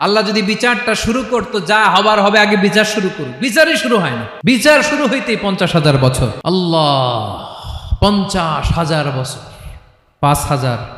আল্লাহ যদি বিচারটা শুরু করতো, যা হবার হবে, আগে বিচার শুরু করুক। বিচারই শুরু হয় না। বিচার শুরু হইতে পঞ্চাশ হাজার বছর। আল্লাহ, পঞ্চাশ হাজার বছর। পাঁচ হাজার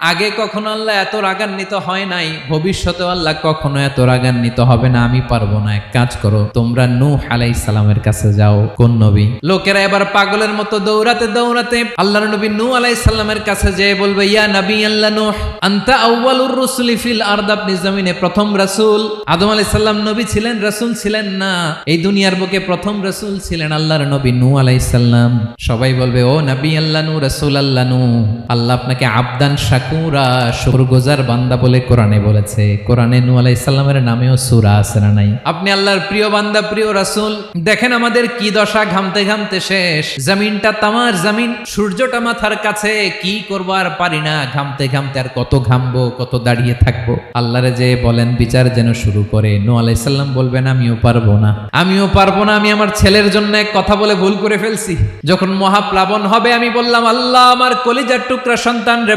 আগে কখনো আল্লাহ এত রাগান্বিত হয় নাই ভবিষ্যতে আল্লাহ কখনো এত রাগান্বিত হবে না, আমি পারব না। এক কাজ করো, তোমরা নূহ আলাইহিস সালামের কাছে যাও, কোন নবী? লোকেরা এবার পাগলের মতো দৌড়াতে দৌড়াতে আল্লাহর নবী নূহ আলাইহিস সালামের কাছে যেয়ে বলবে, ইয়া নবী আল্লাহ নূহ, আনতা আউয়ালুর রুসুলি ফিল আরদ, আপনি জমিনে প্রথম রাসূল। আদম আলাইহিস সালাম নবী ছিলেন, রাসূল ছিলেন না। এই দুনিয়ার বুকে প্রথম রাসূল ছিলেন আল্লাহর নবী নূহ আলাইহিস সালাম। সবাই বলবে, ও নবী আল্লাহ নূহ, রাসূল আল্লাহ নূহ, আল্লাহ আপনাকে আবদান শাকুরা শুকরগুজার বান্দা বলে কোরআনে বলেছে। কোরআনে নূহ আলাইহিস সালামের নামেও সূরা আছে না নাই? আপনি আল্লাহর প্রিয় বান্দা, প্রিয় রাসূল, দেখেন আমাদের কি দশা ঘামতে ঘামতে শেষ। জমিনটা তামার জমিন, সূর্যটা মাথার কাছে, কি করব আর পারি না, ঘামতে ঘামতে আর কত ঘামবো, কত দাঁড়িয়ে থাকব। আল্লাহরে যে বলেন, বিচার যেন শুরু করে। নু আলাইহিস সালাম বলবেন, আমিও পারব না। আমিও পারব না, আমি আমার ছেলের জন্য এক কথা বলে ভুল করে ফেলছি। যখন মহাপ্লাবন হবে, আমি বললাম, আল্লাহ, আমার কলিজার টুকরা সন্তান রে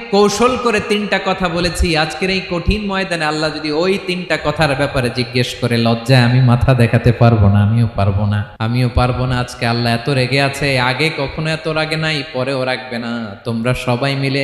কৌশল করে তিনটা কথা বলেছি। আজকের এই কঠিন ময়দানে আল্লাহ যদি ওই তিনটা কথার ব্যাপারে জিজ্ঞেস করে, লজ্জায় আমি মাথা দেখাতে পারব না, আমিও পারব না, আমিও পারব না। আজকে আল্লাহ এত রেগে আছে, আগে কখনো এত রাগে নাই পরেও রাখবে না। তোমরা সবাই মিলে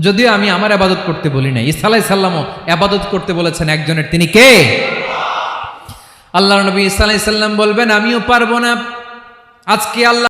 যদিও আমি আমার আবাদত করতে বলি না ইসা আলাই সাল্লামও আবাদত করতে বলেছেন একজনের। তিনি কে? আল্লাহ নবী ইসালাই সাল্লাম বলবেন, আমিও পারব না। আজকে আল্লাহ